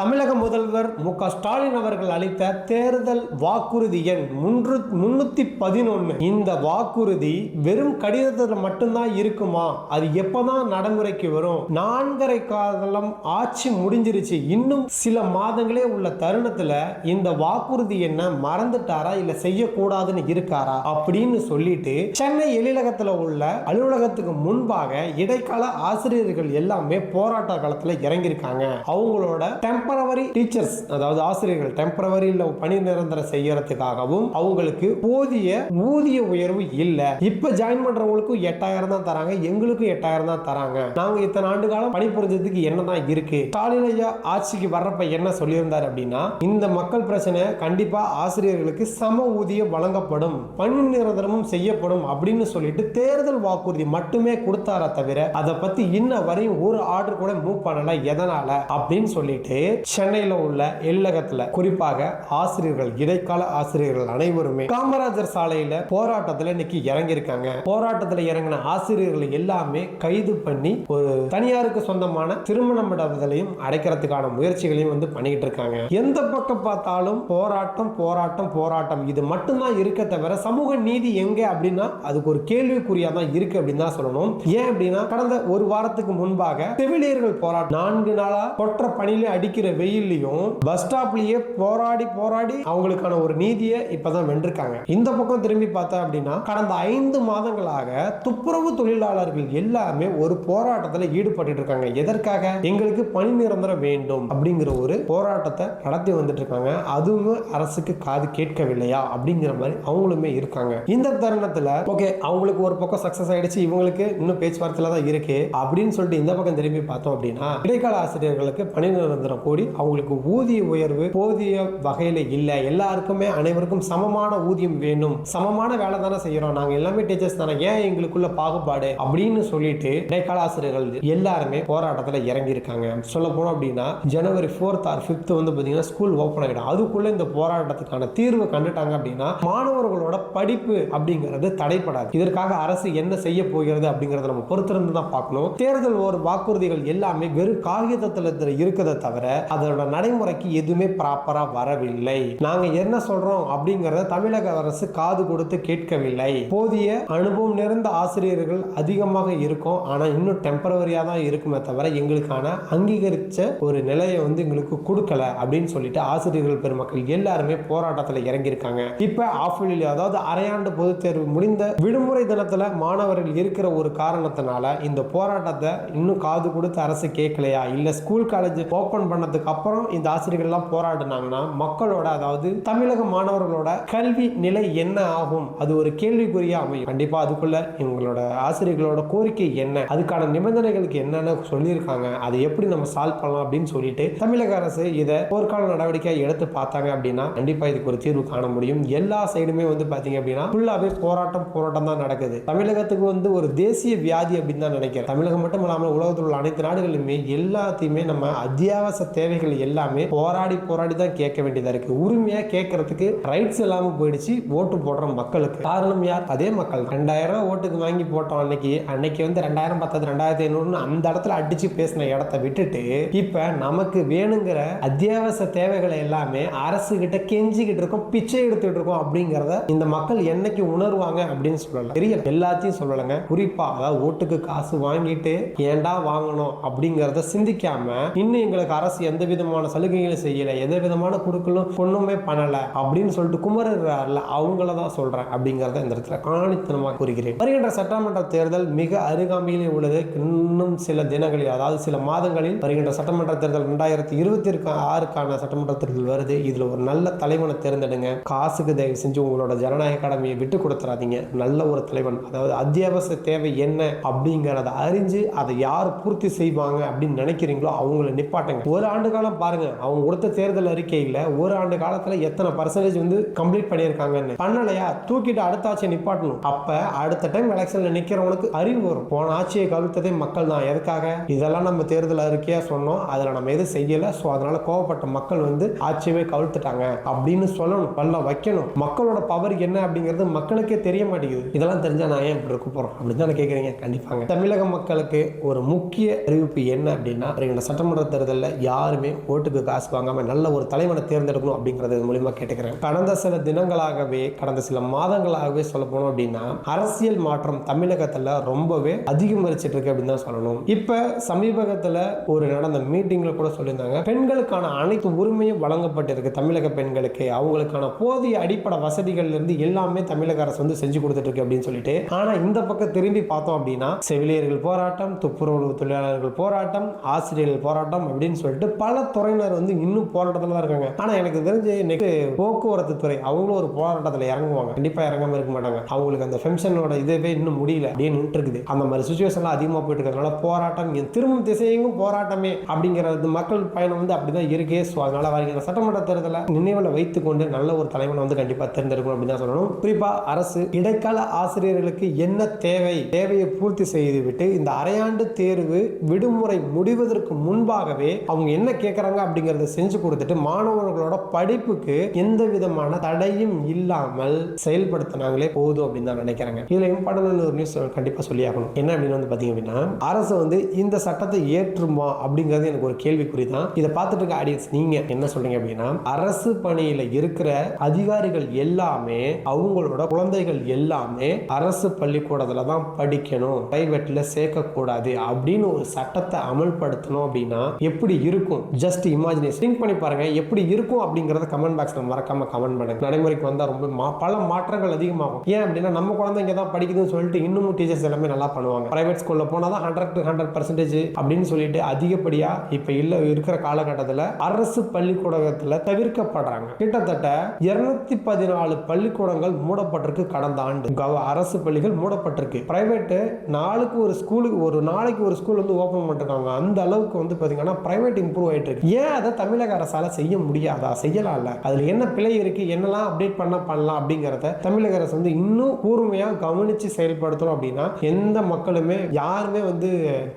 தமிழக முதல்வர் மு க ஸ்டாலின் அவர்கள் அளித்த தேர்தல் வாக்குறுதி எண் முன்று முன்னூத்தி பதினொன்று இந்த வாக்குறுதி வெறும் கடிதத்தில் மட்டும்தான் இருக்குமா? அது எப்பதான் நடைமுறைக்கு வரும்? நான்கரை காலம் ஆட்சி முடிஞ்சிருச்சு. இன்னும் சில மாதங்களே உள்ள தருணத்துல இந்த வாக்குறுதி என்ன மறந்துட்டாரா? இல்ல செய்யக்கூடாதுன்னு இருக்காரா? அப்படின்னு சொல்லிட்டு சென்னை எழிலகத்துல உள்ள அலுவலகத்துக்கு முன்பாக இடைக்கால ஆசிரியர்கள் எல்லாமே போராட்ட காலத்துல இறங்கியிருக்காங்க. அவங்களோட டெம்பரவரி டீச்சர்ஸ் அதாவது ஆசிரியர்கள் டெம்பரவரியில் பணி நிரந்தரம் செய்யறதுக்காகவும் அவங்களுக்கு போதிய ஊதிய உயர்வு இல்ல. இப்ப ஜாயின் பண்றவங்களுக்கும் எட்டாயிரம் தான் தராங்க எங்களுக்கும் எட்டாயிரம் தான் தராங்க. நாங்க இத்தனை ஆண்டு காலம் பணி புரிஞ்சதுக்கு என்னதான் இருக்கு? ஸ்டாலின் ஐயா ஆட்சிக்கு வர்றப்ப என்ன சொல்லியிருந்தார் அப்படின்னா இந்த மக்கள் பிரச்சனை கண்டிப்பா ஆசிரியர்களுக்கு சம ஊதியம் வழங்கப்படும் பணி நிரந்தரமும் செய்யப்படும் அப்படின்னு சொல்லிட்டு தேர்தல் வாக்குறுதி மட்டுமே கொடுத்தாரா தவிர அதை பத்தி இன்ன வரையும் ஒரு ஆர்டர் கூட மூவ் பண்ணல. எதனால? அப்படின்னு சொல்லிட்டு சென்னையில் உள்ள எல்லகத்தில் குறிப்பாக ஆசிரியர்கள் இடைக்கால ஆசிரியர்கள் அனைவருமே காமராஜர் சாலையில் போராட்டத்தில் இன்னைக்கு இறங்கியிருக்காங்க. போராட்டத்தில் இறங்கின ஆசிரியர்கள் எல்லாமே கைது பண்ணி ஒரு தனியாருக்கு சொந்தமான திருமண மண்டபத்திலையும் அடைக்கிறதுக்கான முயற்சிகளையும் வந்து பண்ணிக்கிட்டு இருக்காங்க. எந்த பக்கம் பார்த்தாலும் போராட்டம் போராட்டம் போராட்டம். இது மட்டும்தான் இருக்க தவிர சமூக நீதி எங்க அப்படின்னா அதுக்கு ஒரு கேள்விக்குறியா தான் இருக்கு அப்படின்னு தான் சொல்லணும். ஏன் அப்படின்னா கடந்த ஒரு வாரத்துக்கு முன்பாக செவிலியர்கள் போராட்டம் நான்கு நாளா கொற்ற பணியில அடிக்கிற வெயில்லையும் பஸ் ஸ்டாப்லயே போராடி போராடி அவங்களுக்கான ஒரு நீதியை இப்பதான் வென்றிருக்காங்க. இந்த பக்கம் திரும்பி பார்த்தா அப்படின்னா கடந்த ஐந்து மாதங்களாக துப்புரவு தொழிலாளர்கள் எல்லாமே ஒரு போராட்டத்தில் ஈடுபட்டு இருக்காங்க எதற்காக? எங்களுக்கு பணி நிரந்தரம் வேண்டும் அப்படிங்கிற ஒரு போராட்டத்தை நடத்தி வந்துட்டு இருக்காங்க அதுவும் அரசுக்கு காது கேட்கவில்லையா அப்படிங்கிற மாதிரி அவங்களுமே இருக்காங்க. இந்த தருணத்துல ஓகே அவங்களுக்கு ஒரு பக்கம் சக்சஸ் ஆயிடுச்சு இவங்களுக்கு இன்னும் பேச்சுவார்த்தையில தான் இருக்கு அப்படின்னு சொல்லிட்டு இந்த பக்கம் திரும்பி பார்த்தோம் அப்படின்னா இடைக்கால ஆசிரியர்களுக்கு பணி நிரந்தரம் கூடி அவங்களுக்கு ஊதிய உயர்வு போதிய வகையில் இல்லை. எல்லாருக்குமே அனைவருக்கும் சமமான ஊதியம் வேணும். சமமான வேலை தானே செய்யறோம். நாங்க எல்லாமே டீச்சர்ஸ் தானே. ஏன் எங்களுக்குள்ள பாகுபாடு? அப்படின்னு சொல்லிட்டு இடைக்கால ஆசிரியர்கள் எல்லாருமே போராட்டத்தில் இறங்கி இருக்காங்க சொல்ல போனோம் அப்படின்னா ஜனவரி ஃபோர்த் ஆர் ஃபிஃப்த் வந்து பார்த்தீங்கன்னா ஸ்கூல் ஓப்பன் ஆகிடும் அதுக்குள்ள இந்த போராட்டத்துக்கான தீர்வு கண்டுட்டாங்க அப்படின்னா மாணவர்களோட படிப்பு அப்படிங்கிறது தடைப்படாது. இதற்காக அரசு என்ன செய்ய போகிறது அப்படிங்கிறத நம்ம பொறுத்திருந்து தான் பார்க்கணும். தேர்தல் ஒரு வாக்குறுதிகள் எல்லாமே வெறும் காகிதத்தில் இருக்கிறத தவிர அதோட நடைமுறைக்கு எதுவுமே ப்ராப்பரா வரவில்லை. நாங்க என்ன சொல்றோம் அப்படிங்கறத தமிழக அரசு காது கொடுத்து கேட்கவில்லை. போதிய அனுபவம் நிறைந்த ஆசிரியர்கள் அதிகமாக இருக்கும். ஆனா இன்னும் டெம்பரவரியா தான் இருக்குமே தவிர எங்களுக்கான அங்கீகரிச்ச ஒரு நிலையை வந்து எங்களுக்கு கொடுக்கல அப்படின்னு சொல்லிட்டு ஆசிரியர்கள் பெருமக்கள் எல்லாருமே போராட்டத்தில் இறங்கியிருக்காங்க. இப்ப ஆஃபிலில் அதாவது அரையாண்டு பொதுத் தேர்வு முடிந்த விடுமுறை தினத்துல மாணவர்கள் இருக்கிற ஒரு காரணத்தினால இந்த போராட்டத்தை இன்னும் காது கொடுத்து அரசு கேட்கலையா? இல்ல ஸ்கூல் காலேஜ் ஓபன் பண்ணதுக்கு அப்புறம் இந்த ஆசிரியர்கள்லாம் போராடினாங்கன்னா மக்களோட அதாவது தமிழக மாணவர்களோட கல்வி நிலை என்ன ஆகும்? அது ஒரு கேள்விக்குறியா அமையும். கண்டிப்பா அதுக்குள்ள இவங்களோட ஆசிரியர்களோட கோரிக்கை என்ன? அதுக்கான நிபந்தனைகளுக்கு என்னென்ன சொல்லியிருக்காங்க? அதை எப்படி நம்ம சால்வ் பண்ணலாம் அப்படின்னு சொல்லிட்டு தமிழக அரசு இதை போர்க்கால நடவடிக்கையை எடுத்து பார்த்தாங்க அப்படின்னா கண்டிப்பா இதுக்கு ஒரு தீர்வு காண முடியும். எல்லா சைடுமே வந்து பாத்தீங்க அப்படின்னா ஃபுல்லாவே போராட்டம் போராட்டம் தான் நடக்குது. தமிழகத்துக்கு வந்து ஒரு தேசிய வியாதி அப்படின்னு தான் நினைக்கிறேன். தமிழகம் மட்டும் இல்லாமல் உலகத்தில் உள்ள அனைத்து நாடுகளிலுமே எல்லாத்தையுமே நம்ம அத்தியாவசிய தேவைகள் எல்லாமே போராடி போராடி தான் கேட்க வேண்டியதா இருக்கு. உரிமையா கேட்கறதுக்கு ரைட்ஸ் இல்லாம போயிடுச்சு. ஓட்டு போடுற மக்களுக்கு. காரணம் யார்? அதே மக்கள் ரெண்டாயிரம் ரூபாய் ஓட்டுக்கு வாங்கி போட்டோம் அன்னைக்கு. அன்னைக்கு வந்து ரெண்டாயிரம் பத்தது ரெண்டாயிரத்தி ஐநூறுன்னு அந்த இடத்துல அடிச்சு பேசின இடத்த விட்டுட்டு இப்ப நமக்கு வேணுங்கிற அத்தியாவசிய தேவைகளை எல்லாமே அரசு கிட்ட கெஞ்சிக்கிட்டு இருக்கோம் பிச்சை எடுத்துட்டு இருக்கோம் அப்படிங்கறத இந்த மக்கள் என்னைக்கு உணர்வாங்க அப்படின்னு சொல்லலாம் தெரியல. எல்லாத்தையும் சொல்லலைங்க. குறிப்பா அதாவது ஓட்டுக்கு காசு வாங்கிட்டு ஏன்டா வாங்கணும் அப்படிங்கறத சிந்திக்காம இன்னும் எங்களுக்கு அரசு எந்த விதமான சலுகைகளும் செய்யலை எந்த விதமான குடுக்கலும் ஒன்றுமே பண்ணலை அப்படின்னு சொல்லிட்டு குமரர்ல அவங்கள தான் சொல்கிறேன் அப்படிங்கிறத இந்த இடத்துல ஆணித்தனமாக கூறுகிறேன். வருகின்ற சட்டமன்ற தேர்தல் மிக அருகாமையிலே உள்ளது. இன்னும் சில தினங்களில் அதாவது சில மாதங்களில் வருகின்ற சட்டமன்ற தேர்தல் ரெண்டாயிரத்தி இருபத்தி ஆறுக்கான சட்டமன்ற தேர்தல் வருது. இதில் ஒரு நல்ல தலைவனை தேர்ந்தெடுங்க. காசுக்கு தயவு செஞ்சு உங்களோட ஜனநாயக கடமையை விட்டு கொடுத்துறாதீங்க. நல்ல ஒரு தலைவன் அதாவது அத்தியாவசிய தேவை என்ன அப்படிங்கிறத அறிஞ்சு அதை யார் பூர்த்தி செய்வாங்க அப்படின்னு நினைக்கிறீங்களோ அவங்கள நிப்பாட்டுங்க. ஒரு ஆண்டு காலம் பாருங்க அவங்க கொடுத்த தேர்தல் அறிக்கையில் ஒரு ஆண்டு காலத்தில் எத்தனை பர்சன்டேஜ் வந்து கம்ப்ளீட் பண்ணியிருக்காங்கன்னு. பண்ணலையா? தூக்கிட்டு அடுத்த ஆட்சியை நிப்பாட்டணும். அப்ப அடுத்த டைம் எலெக்ஷன்ல நிக்கிறவங்களுக்கு அறிவு வரும். போன ஆட்சியை கவிழ்த்ததே மக்கள் தான். எதுக்காக? இதெல்லாம் நம்ம தேர்தல் அறிக்கையா சொன்னோம். அதுல நம்ம எதுவும் செய்யல? ஸோ அதனால கோவப்பட்ட மக்கள் வந்து ஆட்சியவே கவிழ்த்துட்டாங்க அப்படின்னு சொல்லணும். பல்ல வைக்கணும். மக்களோட பவர் என்ன அப்படிங்கிறது மக்களுக்கே தெரிய மாட்டேங்குது. இதெல்லாம் தெரிஞ்சா நான் ஏன் இப்படி இருக்க போறோம் அப்படின்னு தானே கேட்குறீங்க கண்டிப்பாங்க. தமிழக மக்களுக்கு ஒரு முக்கிய அறிவிப்பு என்ன அப்படின்னா சட்டமன்ற தேர்தலில் யார் யாருமே ஓட்டுக்கு காசு வாங்காமல் நல்ல ஒரு தலைவனை தேர்ந்தெடுக்கணும் அப்படிங்கிறது மூலிமா கேட்டுக்கிறேன். கடந்த சில தினங்களாகவே கடந்த சில மாதங்களாகவே சொல்ல போனோம் அப்படின்னா அரசியல் மாற்றம் தமிழகத்தில் ரொம்பவே அதிகமரிச்சிட்டு இருக்கு அப்படின்னு தான் சொல்லணும். இப்போ சமீபத்தில் ஒரு நடந்த மீட்டிங்கில் கூட சொல்லியிருந்தாங்க பெண்களுக்கான அனைத்து உரிமையும் வழங்கப்பட்டிருக்கு தமிழக பெண்களுக்கு. அவங்களுக்கான போதிய அடிப்படை வசதிகள்லேருந்து எல்லாமே தமிழக அரசு வந்து செஞ்சு கொடுத்துட்டு இருக்கு அப்படின்னு சொல்லிட்டு ஆனால் இந்த பக்கம் திரும்பி பார்த்தோம் அப்படின்னா செவிலியர்கள் போராட்டம் துப்புரவு தொழிலாளர்கள் போராட்டம் ஆசிரியர்கள் போராட்டம் அப்படின்னு சொல்லிட்டு பல துறையினர் வந்து இன்னும் போராட்டத்தில் தான் இருக்காங்க. ஆனால் எனக்கு தெரிஞ்சு நெக்ஸ்ட் போக்குவரத்து துறை அவங்களும் ஒரு போராட்டத்தில் இறங்குவாங்க. கண்டிப்பாக இறங்காம இருக்க மாட்டாங்க. அவங்களுக்கு அந்த ஃபென்ஷனோட இதுவே இன்னும் முடியல. அப்படின்னு இருக்குது அந்த மாதிரி சுச்சுவேஷன்லாம் அதிகமாக போயிட்டு இருக்கிறதுனால போராட்டம் என் திரும்பும் திசையெங்கும் போராட்டமே அப்படிங்கிறது மக்கள் பயணம் வந்து அப்படிதான் இருக்கே. ஸோ அதனால வரைக்கும் சட்டமன்ற தேர்தலை நினைவில் வைத்துக்கொண்டு நல்ல ஒரு தலைவனை வந்து கண்டிப்பாக தேர்ந்தெடுக்கணும் அப்படின்னு தான் சொல்லணும். குறிப்பாக அரசு இடைக்கால ஆசிரியர்களுக்கு என்ன தேவை? தேவையை பூர்த்தி செய்துவிட்டு இந்த அரையாண்டு தேர்வு விடுமுறை முடிவதற்கு முன்பாகவே அவங்க என்ன கேட்குறாங்க அப்படிங்கிறத செஞ்சு கொடுத்துட்டு மாணவர்களோட படிப்புக்கு எந்த விதமான தடையும் இல்லாமல் செயல்படுத்தினாங்களே போதும் அப்படின்னு தான் நினைக்கிறாங்க. இதுல இம்பார்ட்டன் ஒரு நியூஸ் கண்டிப்பா சொல்லி ஆகணும் என்ன அப்படின்னு வந்து பார்த்தீங்க அப்படின்னா அரசு வந்து இந்த சட்டத்தை ஏற்றுமா அப்படிங்கிறது எனக்கு ஒரு கேள்விக்குறி தான். இதை பார்த்துட்டு இருக்க ஆடியன்ஸ் நீங்க என்ன சொல்றீங்க அப்படின்னா அரசு பணியில் இருக்கிற அதிகாரிகள் எல்லாமே அவங்களோட குழந்தைகள் எல்லாமே அரசு பள்ளிக்கூடத்தில் தான் படிக்கணும். பிரைவேட்ல சேர்க்கக்கூடாது அப்படின்னு ஒரு சட்டத்தை அமல்படுத்தணும் அப்படின்னா எப்படி இருக்கும்? ஜஸ்ட் இமேஜினேஷன் திங்க் பண்ணி பாருங்க எப்படி இருக்கும் அப்படிங்கறத கமெண்ட் பாக்ஸ்ல மறக்காம கமெண்ட் பண்ணுங்க. நடைமுறைக்கு வந்தா ரொம்ப மா- பல மாற்றங்கள் அதிகமாகும். ஏன் அப்படின்னா நம்ம குழந்தை இங்க தான் படிக்குதுன்னு சொல்லிட்டு இன்னமும் டீச்சர்ஸ் எல்லாமே நல்லா பண்ணுவாங்க. பிரைவேட் ஸ்கூல்ல போனால் தான் ஹண்ட்ரட் டு ஹண்ட்ரட் பர்சன்டேஜ் அப்படின்னு சொல்லிட்டு அதிகப்படியா இப்ப இல்ல இருக்கிற காலகட்டத்தில் அரசு பள்ளிக்கூடத்துல தவிர்க்கப்படுறாங்க. கிட்டத்தட்ட இருநூத்தி பதினாலு பள்ளிக்கூடங்கள் மூடப்பட்டிருக்கு கடந்த ஆண்டு. கவ- அரசு பள்ளிகள் மூடப்பட்டிருக்கு. பிரைவேட் நாளுக்கு ஒரு ஸ்கூலுக்கு ஒரு நாளைக்கு ஒரு ஸ்கூல் வந்து ஓபன் பண்ணிருக்காங்க. அந்த அளவுக்கு வந்து பாத்தீங்கன்னா பிரைவேட் இம்ப்ரூவ் ஆயிட்டு இருக்கு ஏன் அதை தமிழக அரசால செய்ய முடியாதா? செய்யலாம்ல. அதுல என்ன பிழை இருக்கு? என்னெல்லாம் அப்டேட் பண்ண பண்ணலாம் அப்படிங்கறத தமிழக அரசு வந்து இன்னும் கூர்மையா கவனிச்சு செயல்படுத்தணும் அப்படின்னா எந்த மக்களுமே யாருமே வந்து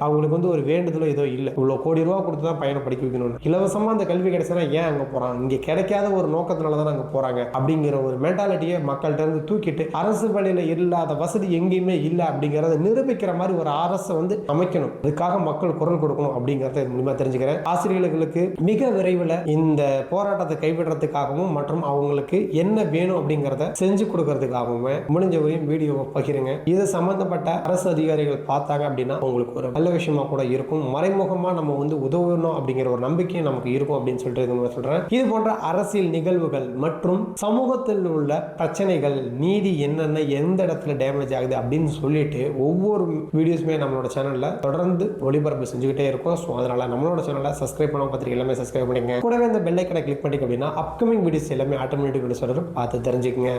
அவங்களுக்கு வந்து ஒரு வேண்டுதலோ ஏதோ இல்லை. இவ்வளவு கோடி ரூபா கொடுத்து தான் பையனை படிக்க வைக்கணும்னு. இலவசமா அந்த கல்வி கிடைச்சனா ஏன் அங்க போறாங்க? இங்க கிடைக்காத ஒரு நோக்கத்தினால தான் அங்க போறாங்க? அப்படிங்கிற ஒரு மென்டாலிட்டியை மக்கள்கிட்ட இருந்து தூக்கிட்டு அரசு பள்ளியில இல்லாத வசதி எங்கேயுமே இல்லை அப்படிங்கறத நிரூபிக்கிற மாதிரி ஒரு அரசை வந்து அமைக்கணும். அதுக்காக மக்கள் குரல் கொடுக்கணும் அப்படிங்கறத இது மூலியமா தெரிஞ்சுக்கிறேன் ஆசிரியர்களுக்கு மிக விரைவில் இந்த போராட்டத்தை கைவிடுறதுக்காகவும் மற்றும் அவங்களுக்கு என்ன வேணும் அப்படிங்கிறத செஞ்சு கொடுக்கறதுக்காகவும் முடிஞ்ச வரையும் வீடியோவை பகிருங்க. இது சம்பந்தப்பட்ட அரசு அதிகாரிகள் பார்த்தாங்க அப்படின்னா உங்களுக்கு ஒரு நல்ல விஷயமா கூட இருக்கும். மறைமுகமா நம்ம வந்து உதவணும் அப்படிங்கிற ஒரு நம்பிக்கை நமக்கு இருக்கும் அப்படின்னு சொல்லிட்டு இது சொல்றேன். இது போன்ற அரசியல் நிகழ்வுகள் மற்றும் சமூகத்தில் உள்ள பிரச்சனைகள் நீதி என்னென்ன எந்த இடத்துல டேமேஜ் ஆகுது அப்படின்னு சொல்லிட்டு ஒவ்வொரு வீடியோஸுமே நம்மளோட சேனலில் தொடர்ந்து ஒளிபரப்பு செஞ்சுக்கிட்டே இருக்கும். ஸோ அதனால் நம்மளோட சேனலை சப்ஸ்கிரைப் சப்ஸ்கிரைப் பண்ண பார்த்துட்டு எல்லாமே சப்ஸ்கிரைப் பண்ணிக்கங்க. கூடவே இந்த பெல் ஐக்கனை கிளிக் பண்ணிக்க அப்படின்னா அப்கமிங் வீடியோஸ் எல்லாமே ஆட்டோமேட்டிக் வீடியோஸ் வரும் பார்த்து தெரிஞ்சுக்கங்க.